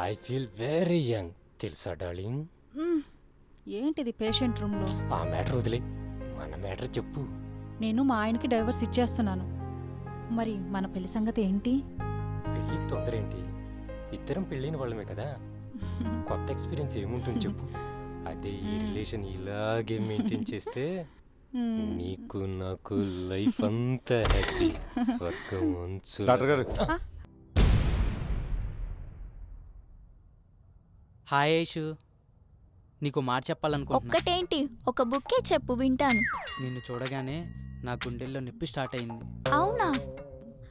I feel very young తెలుసా darling hmm. ఏంటిది patient రూమ్లో ఆ మ్యాటర్ వదిలే. మన మ్యాటర్ చెప్పు. నేను మా ఆయనకి డైవర్స్ ఇచ్చేస్తున్నాను. మరి మన పెళ్ళి సంగతి ఏంటి? పెళ్ళికి తొందర ఏంటి? ఇద్దరం పెళ్ళైన వాళ్ళమే కదా. కొత్త ఎక్స్పీరియన్స్ ఏముంటుంది చెప్పు. అదే ఈ రిలేషన్ ఇలాగే మెయింటైన్ చేస్తే మ్మ్. నీకు నాకు లైఫ్ అంతా హ్యాపీ స్వర్గం అంచు డాక్టర్ గారు హాయ్ ఐషు. నీకు మాట చెప్పాలనుకుంటున్నా. ఒక్కటేంటి? ఒక బుక్కే చెప్పు వింటాను. నిన్ను చూడగానే నా గుండెల్లో నొప్పి స్టార్ట్ అయింది. అవునా?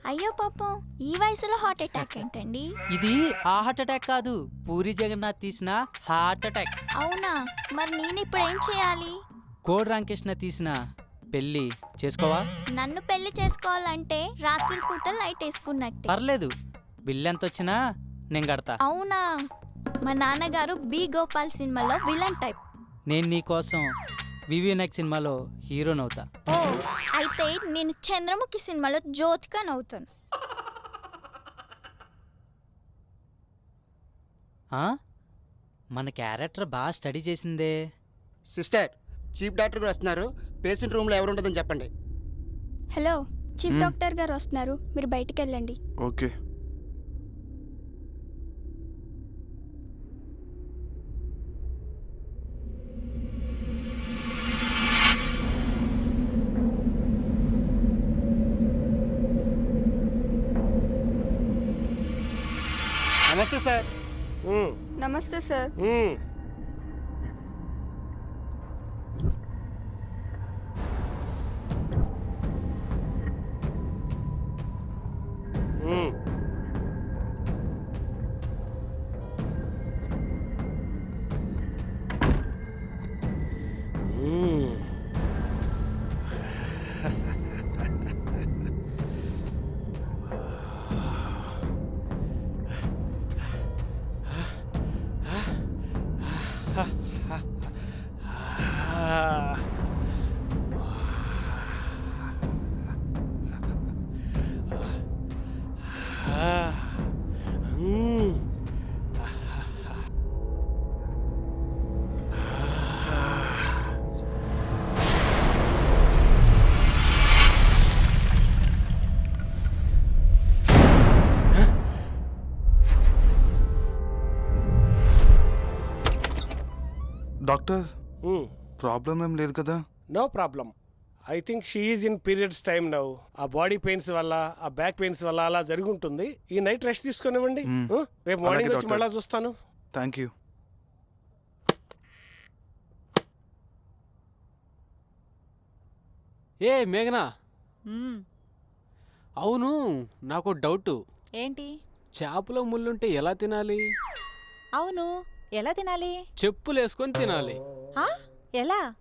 అయ్యో పాపం ఈ వయసులో హార్ట్ అటాక్ ఏంటండి? ఇది ఆ హార్ట్ అటాక్ కాదు. పూరి జగన్నాథ్ తీసిన హార్ట్ అటాక్. అవునా? మరి నేను ఇప్పుడు ఏం చేయాలి? కోడి రామకృష్ణ తీసిన పెళ్ళి చేసుకోవా? నన్ను పెళ్ళి చేసుకోవాలంటే రాత్రి పూట లైట్ వేసుకున్నట్టే. పర్లేదు. బిల్ ఎంత వచ్చినా నేను కడతా. అవునా? మా నాన్నగారు బి గోపాల్ సినిమాలో విలన్ టైప్. నేను నీ కోసం వివిఎన్ఎక్ సినిమాలో హీరోనవుతా ఓ అయితే నేను చంద్రముఖి సినిమాలో జ్యోతిగా నవ్వుతాను. ఆ? మన క్యారెక్టర్ బాగా స్టడీ చేసిందే. సిస్టర్ చీఫ్ డాక్టర్ గారు వస్తున్నారు. పేషెంట్ రూమ్లో ఎవరు ఉంటుందని చెప్పండి. Hello chief. డాక్టర్ గారు వస్తున్నారు. మీరు బయటికి వెళ్ళండి. ఓకే. నమస్తే సార్. నమస్తే సార్. డాక్టర్ ప్రాబ్లం ఏం లేదు కదా? No problem I think she in periods time now. ఆ బాడీ పెయిన్స్ వల్ల ఆ బ్యాక్ పెయిన్స్ వల్ల అలా జరుగుంటుంది. ఈ నైట్ రెస్ట్ తీసుకునివ్వండి? రేపు మార్నింగ్ వచ్చి. మళ్ళా చూస్తాను. థ్యాంక్ యూ ఏ మేఘనా. అవును నాకు డౌట్. ఏంటి? చేపలో ముళ్ళుంటే ఎలా తినాలి? అవును ఎలా తినాలి? చెప్పులు వేసుకొని తినాలి. ఆ? ఎలా?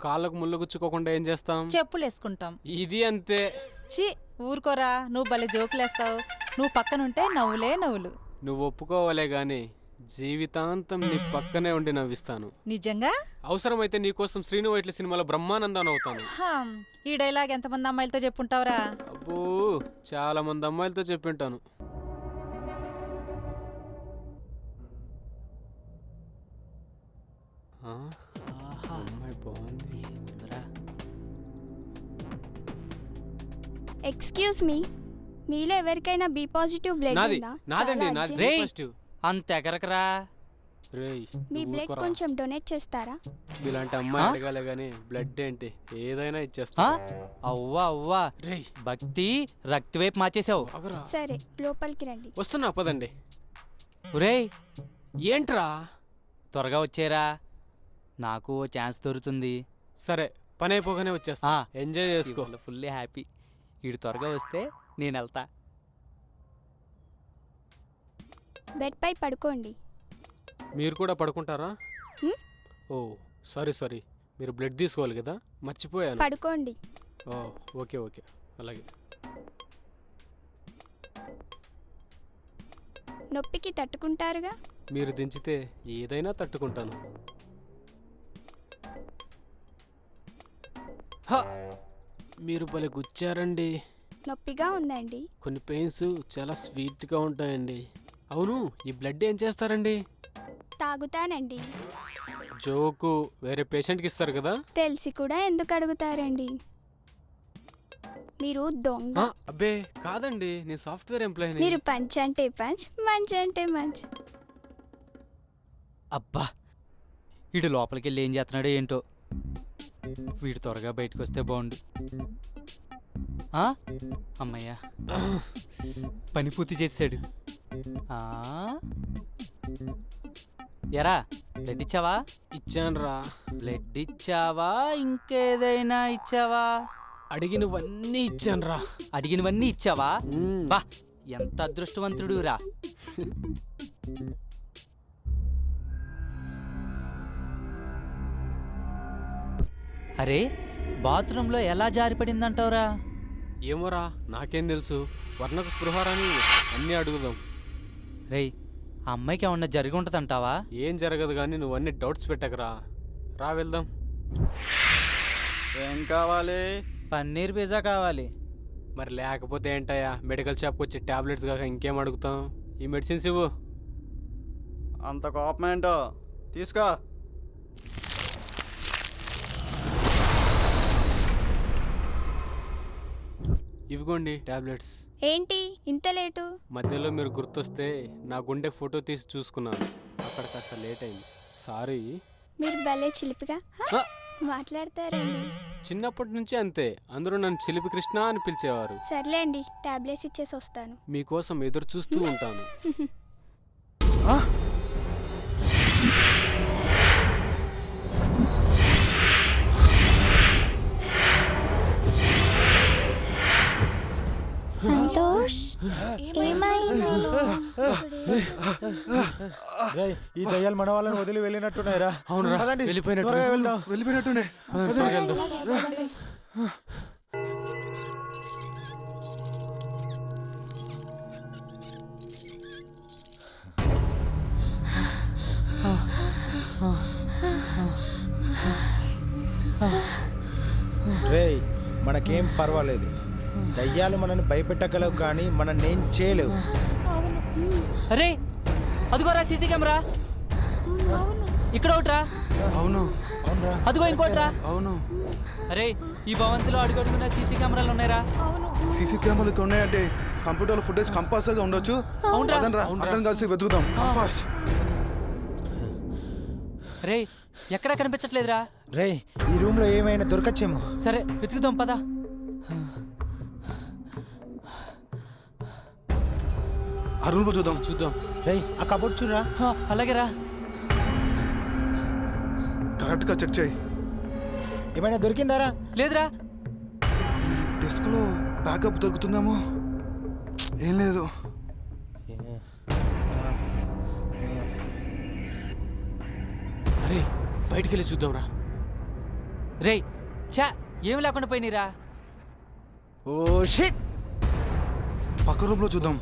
కాళ్ళకు ముళ్ళు గుచ్చుకోకుండా ఏం చేస్తాం? చెప్పులు వేసుకుంటాం ఇది అంతే. చి ఊరుకోరా నువ్వు భలే జోకులేస్తావు. నువ్వు పక్కనుంటే నవ్వులే నవ్వులు. నువ్వు ఒప్పుకోవాలే గాని జీవితాంతం నీ పక్కనే ఉండి నవ్విస్తాను. నిజంగా? అవసరమైతే నీకోసం శ్రీను వైట్ల సినిమాలో బ్రహ్మానందాన్ని అవుతాను. హమ్, ఈ డైలాగ్ ఎంతమంది అమ్మాయిలతో చెప్పుంటావురా? అబ్బో చాలా మంది అమ్మాయిలతో చెప్పింటాను. అమ్మాయి బాగుంది? ఎక్స్క్యూజ్ మీ మీలో ఎవరికైనా బి పాజిటివ్ బ్లడ్ నాది ఉందా? నాదండి చాలా నాది urgent. రేయ్. ఫస్ట్ అంత ఎగరకరా? రేయ్ మీ నువ్వు బ్లడ్ ఊరుకోరా. కొంచెం డొనేట్ చేస్తారా? ఇలాంటి అమ్మాయి ఆ? అడగాలే గాని బ్లడ్ ఏంటి? ఏదైనా ఆ? ఇచ్చేస్తా అవ్వా అవ్వా. రేయ్. భక్తి రక్తి వైపు మార్చేసావు. ఆగరా. సరే లోపలికి రండి. వస్తున్నా పదండి. ఒరేయ్. ఏంట్రా? త్వరగా వచ్చేరా. నాకు ఓ ఛాన్స్ దొరుకుతుంది. సరే పని అయిపోగానే వచ్చేస్తా. ఎంజాయ్ చేసుకో. Fully happy. వీడు త్వరగా వస్తే నేను వెళ్తా. బెడ్ పై పడుకోండి. మీరు కూడా పడుకుంటారా? ఓ సారీ సారీ. మీరు బ్లడ్ తీసుకోవాలి కదా? మర్చిపోయాను. పడుకోండి. Oh okay okay. అలాగే. నొప్పికి తట్టుకుంటారుగా? మీరు దించితే ఏదైనా తట్టుకుంటాను. మీరు భలే గుచ్చారండి. నొప్పిగా ఉందండి. కొన్ని పెయిన్స్ చాలా స్వీట్గా ఉంటాయండి. అవును ఈ బ్లడ్ ఏం చేస్తారండి? తాగుతానండి. జోకు వేరే పేషెంట్కి ఇస్తారు కదా? తెలిసి కూడా ఎందుకు అడుగుతారండి? మీరు దొంగ. ఆ, అబ్బే కాదండి నేను సాఫ్ట్వేర్ ఎంప్లాయీని. మీరు పంచ్ అంటే పంచ్ మంచి అంటే మంచి. అబ్బా! వీడు లోపలికి వెళ్ళి ఏం చేస్తున్నాడో ఏంటో. వీడు త్వరగా బయటకు వస్తే బాగుండు. ఆ? అమ్మయ్యా. పని పూర్తి చేసాడు? ఎరా బ్లడ్ ఇచ్చావా ఇచ్చానురా. బ్లడ్ ఇచ్చావా ఇంకేదైనా ఇచ్చావా? అడిగినవన్నీ ఇచ్చానురా. అడిగినవన్నీ ఇచ్చావా. బా ఎంత అదృష్టవంతుడు రా అరే బాత్రూంలో ఎలా జారిపడిందంటావురా? ఏమోరా నాకేం తెలుసు. వర్ణకు స్పృహారాని అన్నీ అడుగుదాం. రేయ్ ఆ అమ్మాయికి ఏమన్నా జరిగి ఉంటుందంటావా ఏం జరగదు కానీ నువ్వు అన్ని డౌట్స్ పెట్టకరా. రా వెళ్దాం. ఏం కావాలి? పన్నీర్ పిజ్జా కావాలి. మరి లేకపోతే ఏంటయ్యా మెడికల్ షాప్కి వచ్చి టాబ్లెట్స్ కాక ఇంకేం అడుగుతాం? ఈ మెడిసిన్స్ ఇవ్వు. అంత కోపం ఏంటో? తీసుకో. ఇవిగోండి టాబ్లెట్స్. ఏంటి ఇంత లేటు? మధ్యలో మీరు గుర్తొస్తే నా గుండె ఫోటో తీసి చూసుకున్నాను. అక్కడ కాస్త లేట్ అయింది. సారీ. మీరు భలే చిలిపిగా హ. మాట్లాడతారండి. చిన్నప్పటి నుంచి అంతే. అందరూ నన్ను చిలిపి కృష్ణ అని పిలిచేవారు. సర్లేండి టాబ్లెట్స్ ఇచ్చేసి వస్తాను. మీకోసం ఎదురు చూస్తూ ఉంటాను. రేయ్, ఈ దయ్యాలు మన వాళ్ళని వదిలి వెళ్ళినట్టున్నాయిరా. అవునురా, పదండి, వెళ్ళిపోయినట్టు. త్వరగా వెళ్దాం. వెళ్ళిపోయినట్టునే. రేయ్ మనకేం పర్వాలేదు. దయ్యాలు మనల్ని భయపెట్టగలవు కానీ మనల్ని ఏం చేయలేవు. అరే అదిగోరా సీసీ కెమెరా. ఇక్కడ ఒకట్రా. అవును. అవునరా. అదిగో ఇంకోట్రా. అవును. అరే ఈ భవంతిలో అడుగడుగున సీసీ కెమెరాలు ఉన్నాయిరా. సీసీ కెమెరాలు ఇక్కడ ఉన్నాయంటే కంప్యూటర్లో ఫుటేజ్ కంపల్సరీగా ఉండొచ్చు. అందరం కలిసి వెతుకుదాం ఫాస్ట్. రే ఎక్కడా కనిపించట్లేదురా. రేయ్ ఈ రూమ్లో ఏమైనా దొరకచ్చేమో. సరే వెతుకుదాం పదా. ఆ రూమ్లో చూద్దాం చూద్దాం. రేయ్ ఆ కబోర్డ్ చూడరా. అలాగేరా కరెక్ట్గా చెక్ చేయి. ఏమైనా దొరికిందారా? లేదురా. డెస్క్లో బ్యాకప్ దొరుకుతుందేమో? ఏం లేదు. అరే బయటికి వెళ్ళి చూద్దాం రా రే చా ఏం లేకుండా పోయినరా? Oh shit. పక్క రూమ్లో చూద్దాం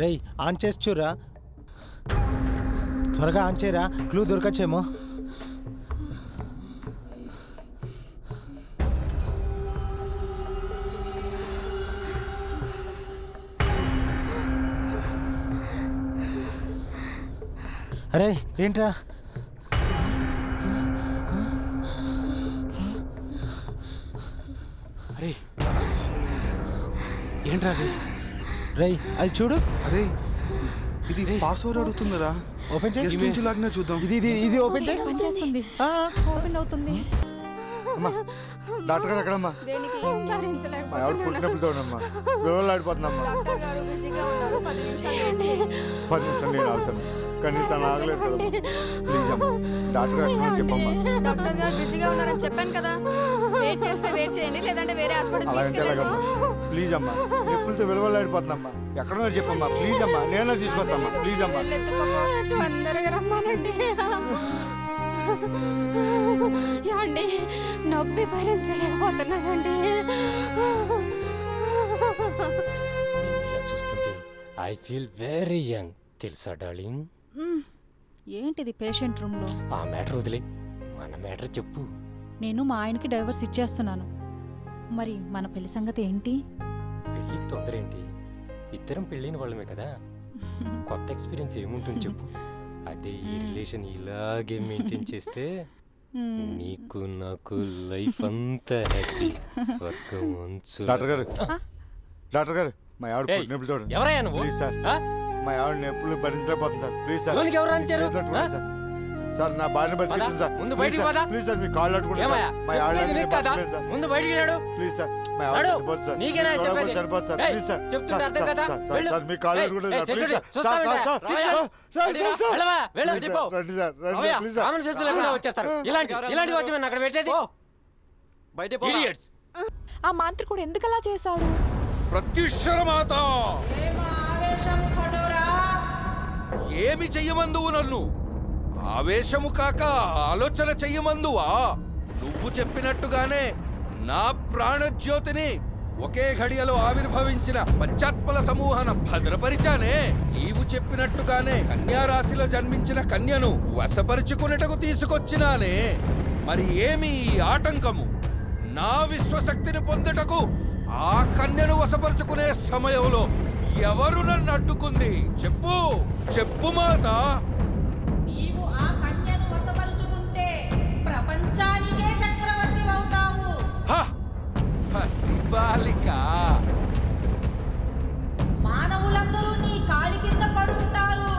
రేయ్ ఆన్ చేసి చూరా త్వరగా ఆన్ చేయరా క్లూ దొరకచ్చేమో. అరే ఏంట్రా? అరే ఏంట్రా అది? రేయ్ అది చూడు. అరే ఇది పాస్వర్డ్ అడుగుతుందిరా. ఓపెన్ చేయి. లాగినా చూద్దాం. ఇది ఇది ఇది ఓపెన్ చేయి. పనిచేస్తుంది ఆ, ఓపెన్ అవుతుంది. డాక్టర్ గారు ఎక్కడమ్మా? దేనికి? మా ఆవిడ పుట్టినప్పుడు చూడమ్మా వివరాలు ఆడిపోతుందమ్మా పది నిమిషాలు నేను ఆగుతాను. కానీ తను ఆగలేదు ప్లీజ్ అమ్మా డాక్టర్ గారు ఎక్కడ చెప్పమ్మా. డాక్టర్ గారు బిజీగా ఉన్నారని చెప్పాను కదా. వెయిట్ చేస్తే వెయిట్ చేయండి లేదంటే వేరే హాస్పిటల్ ఎలాగమ్మా ప్లీజ్ అమ్మా నొప్పులతో విలువలు ఆడిపోతుందమ్మా ఎక్కడో చెప్పమ్మా. ప్లీజ్ అమ్మా నేనే తీసుకొస్తామ్మా. ప్లీజ్ అమ్మా తొందరగా రమ్మానండి. ఏమండి నొప్పి భరించలేకపోతున్నానండి చూస్తుంటే ఐ ఫీల్ వెరీ యంగ్ తెలుసా డార్లింగ్? ఏంటిది పేషెంట్ రూమ్లో? ఆ మ్యాటర్ వదిలే. మన మ్యాటర్ చెప్పు. నేను మా ఆయనకి డైవర్స్ ఇచ్చేస్తున్నాను. మరి మన పెళ్ళి సంగతి ఏంటి? పెళ్ళికి తొందర ఏంటి? ఇద్దరం పెళ్ళైన వాళ్ళమే కదా. కొత్త ఎక్స్పీరియన్స్ ఏముంటుంది చెప్పు. అదే ఈ రిలేషన్ ఇలాగే మెయింటైన్ చేస్తే. నీకు నాకు లైఫ్ అంతా హ్యాపీ. స్వర్గం అంచు డాక్టర్ గారు. డాక్టర్ గారు మా ఆవిడ ఏయ్, పుట్టినప్పుడు చూడండి. ఎవరయ్యా నువ్వు? Please sir. ఆ? మా ఆవిడ నొప్పులు భరించలేకపోతుంది సార్. Please sir. లోనికి ఎవరు రానిచ్చారు? చేతులు పట్టుకోండి సార్. నా భార్యను బతికించండి సార్ ముందు బయటికి. పద. ప్లీజ్ సార్ మీ కాళ్ళు ఏమయ్యా చెప్పేది నీకు కదా ముందు బయటికి వెళ్ళాడు ప్లీజ్ సార్ మా ఆవిడ నడు. చనిపోతుంది సార్ నీకేనా మీరు చెప్పేది? చూడకపోతే చనిపోతుంది సార్ ఏయ్, ప్లీజ్ సార్ చెప్తుంటే సార్, అర్థం సార్, కదా? సార్, సార్, వెళ్ళు. సార్ మీ కాళ్ళు ఏయ్, అట్టుకుంటాను ఏయ్, sir please security, sir sir, చూస్తావేంటి? Sir, sir, రావయ్యా. సార్, సార్, వెళ్ళిరా, సార్, సార్. వెళ్ళవా? వెళ్ళు, ప్లీజ్ చెప్పు. సార్, రండి సార్ రండి రావయ్యా, sir, please sir common sense లేకుండా వచ్చేస్తారు ఇలాంటి ఇలాంటి వచ్చి అక్కడ పెట్టేది Idiots. ఆ మాంత్రికుడు ఎందుకలా చేశాడు ప్రత్యుషర మాత ఏమి చెయ్యమందువు నన్ను ఆవేశము కాక ఆలోచన చెయ్యమందువా? నువ్వు చెప్పినట్టుగానే నా ప్రాణజ్యోతిని ఒకే ఘడియలో ఆవిర్భవించిన పశ్చాత్పల సమూహన భద్రపరిచానే. నీవు చెప్పినట్టుగానే కన్యారాశిలో జన్మించిన కన్యను వశపరుచుకునేటకు తీసుకొచ్చినానే. మరి ఏమి ఈ ఆటంకము? నా విశ్వశక్తిని పొందుటకు ఆ కన్యను వశపరుచుకునే సమయంలో ఎవరు నన్ను అడ్డుకుంది? చెప్పు. చెప్పు మాత. పసిబాలిక మానవులందరూ నీ కాలి కింద పడుంటారు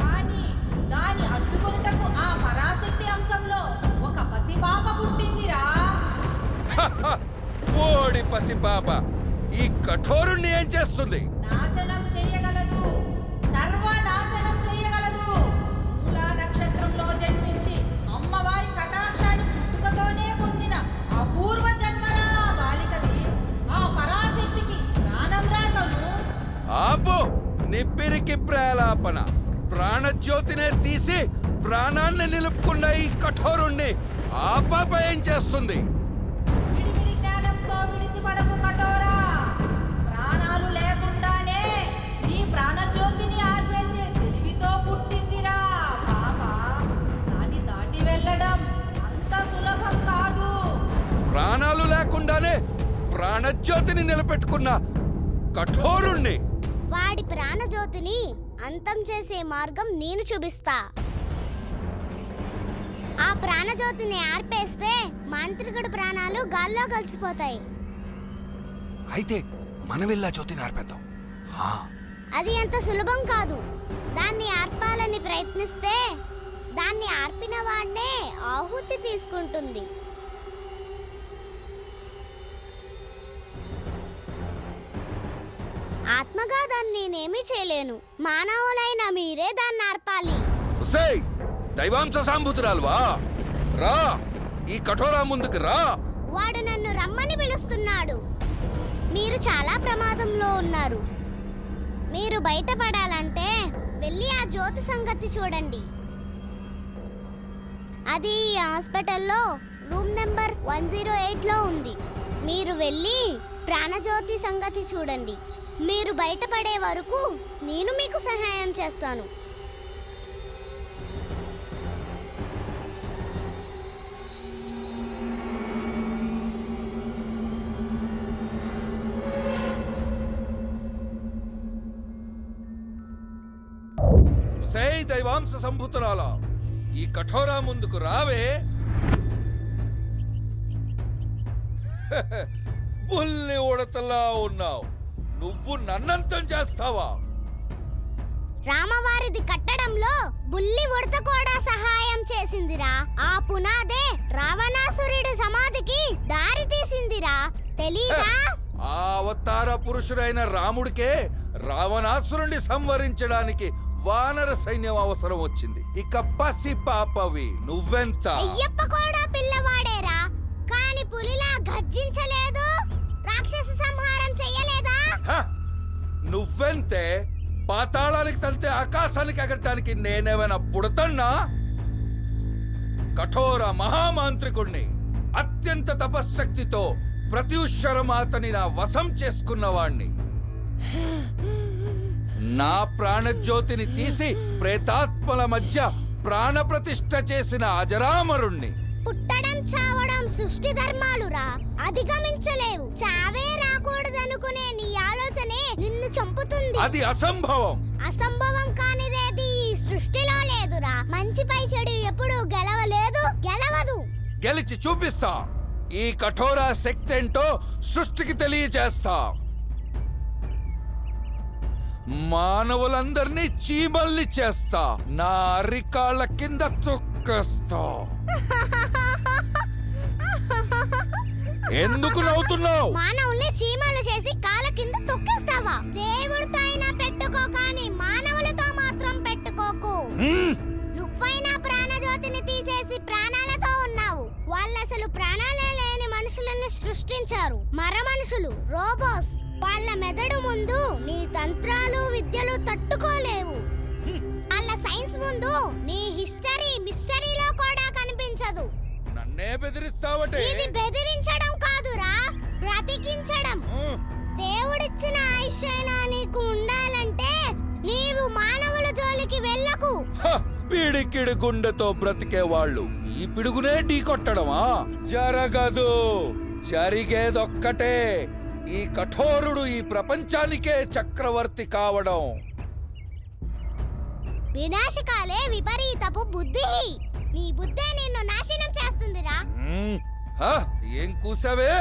కానీ దాని అడ్డుకొనుటకు ఆ పరాశక్తి అంశంలో ఒక పసిపాప పుట్టిందిరా! ఓడి పసిపాప. ఈ కఠోరుణ్ణి ఏం చేస్తుంది? నిప్పిరికి ప్రేలాపన. ప్రాణజ్యోతినే తీసి ప్రాణాన్ని నిలుపుకున్న ఈ కఠోరుణ్ణి ఆ పాప ఏం చేస్తుంది? ప్రాణాలు లేకుండానే ప్రాణజ్యోతిని ఆర్పేసే తెలివితో పుట్టిందిరా పాప. దాన్ని దాటి వెళ్ళడం అంత సులభం కాదు. ప్రాణాలు లేకుండానే ప్రాణజ్యోతిని నిలబెట్టుకున్న కఠోరుణ్ణి. ప్రాణజ్యోతిని అంతం చేసే మార్గం నేను చూపిస్తా. ఆ ప్రాణజ్యోతిని ఆర్పేస్తే మాంత్రికుడి ప్రాణాలు గాల్లో కలిసిపోతాయి. అయితే మనం వెళ్ళా జ్యోతిని ఆర్పేద్దాం. అది అంత సులభం కాదు. దాన్ని ఆర్పాలని ప్రయత్నిస్తే దాన్ని ఆర్పిన వాడినే ఆహుతి తీసుకుంటుంది. నేనేమీ చేయలేను. మానవులైన మీరే దాన్ని ఆర్పాలి. ఉసేయ్ దైవాంశ సాంభూతురాలువా రా ఈ కఠోరా ముందుకు రా. వాడు నన్ను రమ్మని పిలుస్తున్నాడు. మీరు చాలా ప్రమాదంలో ఉన్నారు. మీరు బయటపడాలంటే వెళ్ళి ఆ జ్యోతి సంగతి చూడండి. అది ఈ హాస్పిటల్లో రూమ్ నెంబర్ వన్ జీరో ఎయిట్లో ఉంది. మీరు వెళ్ళి ప్రాణజ్యోతి సంగతి చూడండి. మీరు బయటపడే వరకు నేను మీకు సహాయం చేస్తాను. దైవాంశ సంభూతురాల ఈ కఠోరా ముందుకు రావే. బుల్లి ఉడతలా ఉన్నావు. నువ్వు నన్నంతం చేస్తావా? రామవారిది కట్టడంలో బుల్లి ఉడత కూడా సహాయం చేసిందిరా. ఆ పునాదే రావణాసురుడి సమాధికి దారి తీసిందిరా. తెలీదా? ఆ అవతార పురుషుడైన రాముడికే రావణాసురుణ్ణి సంవరించడానికి వానర సైన్యం అవసరం వచ్చింది. ఇక పసి పాపవి నువ్వెంత? అయ్యప్ప కూడా పిల్లవాడేరా. కాని పులిలా గర్జించలేదు. రాక్షస సంహారం చెయ్యలేదా! నువ్వెంతే పాతాళానికి తలితే ఆకాశానికి ఎగరటానికి నేనేమైనా పుడతన్నా? కఠోర మహామాంత్రికుణ్ణి అత్యంత తపశ్శక్తితో ప్రత్యుషరమాతని నా వశం చేసుకున్నవాణ్ణి. నా ప్రాణజ్యోతిని తీసి ప్రేతాత్మల మధ్య ప్రాణప్రతిష్ఠ చేసిన అజరామరుణ్ణి. పుట్టడం చావడం సృష్టి ధర్మాలురా. అధిగమించలేవు. చావే రాకూడదనుకునే నీ అది అసంభవం. అసంభవం కానిదేది ఈ సృష్టిలో లేదురా. మంచిపై చెడు ఎప్పుడు గెలవలేదు గెలవదు. గెలిచి చూపిస్తా. ఈ కఠోర శక్తి ఏంటో సృష్టికి తెలియచేస్తా. మానవులందరినీ చీమల్ని చేస్తా. నా అరికాళ్ళ కింద తొక్కేస్తా. ఎందుకు నవ్వుతున్నావు? మానవుల్ని చీమలు చేసి తొక్కేస్తావా దేవుడితో అయినా పెట్టుకో కానీ మానవులతో మాత్రం పెట్టుకోకు. నువ్వైనా ప్రాణజ్యోతిని తీసేసి ప్రాణాలతో ఉన్నావు. వాళ్ళు అసలు ప్రాణాలే లేని మనుషులను సృష్టించారు. మర మనుషులు రోబోస్ వాళ్ళ మెదడు ముందు నీ తంత్రాలు విద్యలు తట్టుకోలేవు. వాళ్ళ సైన్స్ ముందు నీ హిస్టరీ మిస్టరీలో కూడా కనిపించదు. నన్నే బెదిరిస్తావటే? ఇది బెదిరించడం కాదురా బ్రతికించడం. దేవుడిచ్చిన పిడికిడి గుండెతో బ్రతికే వాళ్ళు ఈ పిడుగునే ఢీ కొట్టడమా? జరగదు. జరిగేదొక్కటే. ఈ కఠోరుడు ఈ ప్రపంచానికే చక్రవర్తి కావడం. వినాశకాలే విపరీతపు బుద్ధి. నీ బుద్ధే నిన్ను నాశనం చేస్తుందిరా! ఏం కూసావే?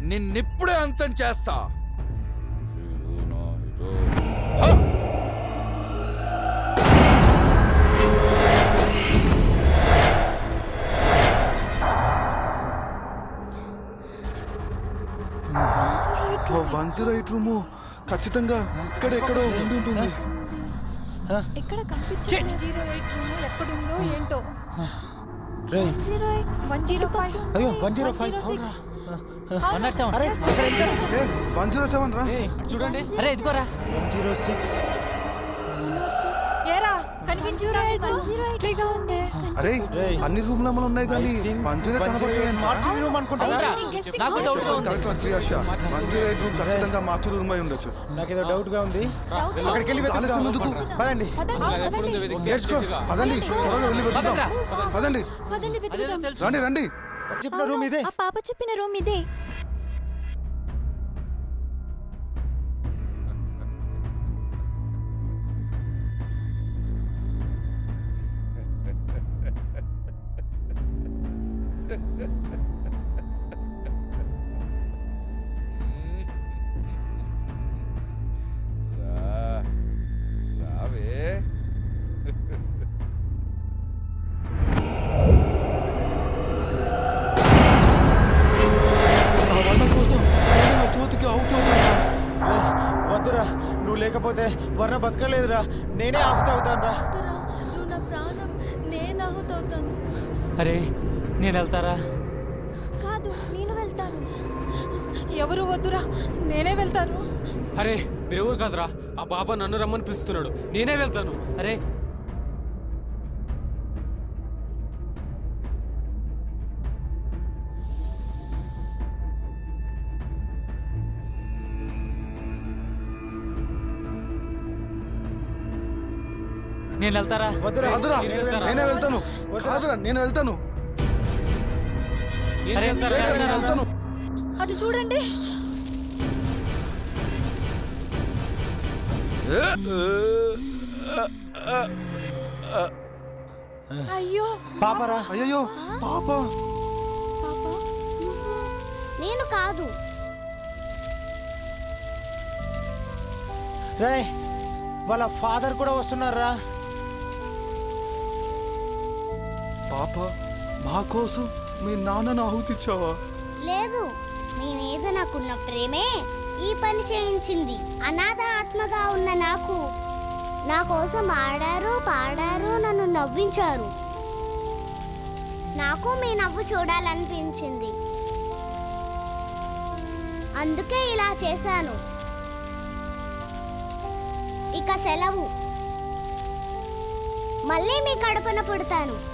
నిన్నిప్పుడే అంతం చేస్తా. One zero eight room. ఖచ్చితంగా ఇక్కడ ఎక్కడో ఉండి ఉంటుంది. ఎక్కడ కనిపించదు జీరో ఎయిట్ రూమ్? ఎక్కడుందో ఏంటో? రే వన్ జీరో ఫైవ్. అయ్యో one zero five. One zero seven రా. చూడండి అరే ఇదిగోరా వన్ జీరో సిక్స్. అరే. అన్ని రూమ్లు అమలు ఉన్నాయి కానీ వన్ జీరో మార్చి రూమ్ అనుకుంటారా? అవునరా? నాకు డౌట్గా ఉంది. కరెక్ట్ క్లియర్ షా వన్ జీరో ఎయిట్ రూమ్ ఖచ్చితంగా మార్చి రూమ్ అయి ఉండొచ్చు. నాకేదో డౌట్గా ఉంది. అక్కడికి వెళ్ళి ఆలస్యం వెతుకుదాం. ఎందుకు? పదండి. పదండి. త్వరగా వెళ్ళి వెతుకుదాం. పదండి రండి రండి. చెప్పిన రూమ్ ఇదే. ఆ పాప చెప్పిన రూమ్ ఇదే. లేకపోతే వర్ణ బతకలేదురా. నేనే ఆహుతి అవుతాను రా నువ్వు నా ప్రాణం నేను ఆహుతవుతాను అరే నేను వెళ్తారా? కాదు నేను వెళ్తాను. ఎవరు వద్దురా? నేనే వెళ్తాను. అరే మీరెవరు కాదురా. ఆ బాబా నన్ను రమ్మని పిలుస్తున్నాడు. నేనే వెళ్తాను. అరే నేను వెళ్తారా? వద్దురా. కాదురా నేనే వెళ్తాను. కాదురా నేను వెళ్తాను. నేను వెళ్తాను. అటు చూడండి. అయ్యో. పాపరా? అయ్యో పాప. నేను కాదు. రే వాళ్ళ ఫాదర్ కూడా వస్తున్నారా? పాప మా కోసం మీ నాన్నను ఆహుతిచ్చావా లేదు మీ మీద నాకున్న ప్రేమే ఈ పని చేయించింది. అనాథ ఆత్మగా ఉన్న నాకు నా కోసం ఆడారు పాడారు నన్ను నవ్వించారు. నాకు మీ నవ్వు చూడాలనిపించింది. అందుకే ఇలా చేశాను. ఇక సెలవు. మళ్ళీ మీ కడుపున పుడతాను.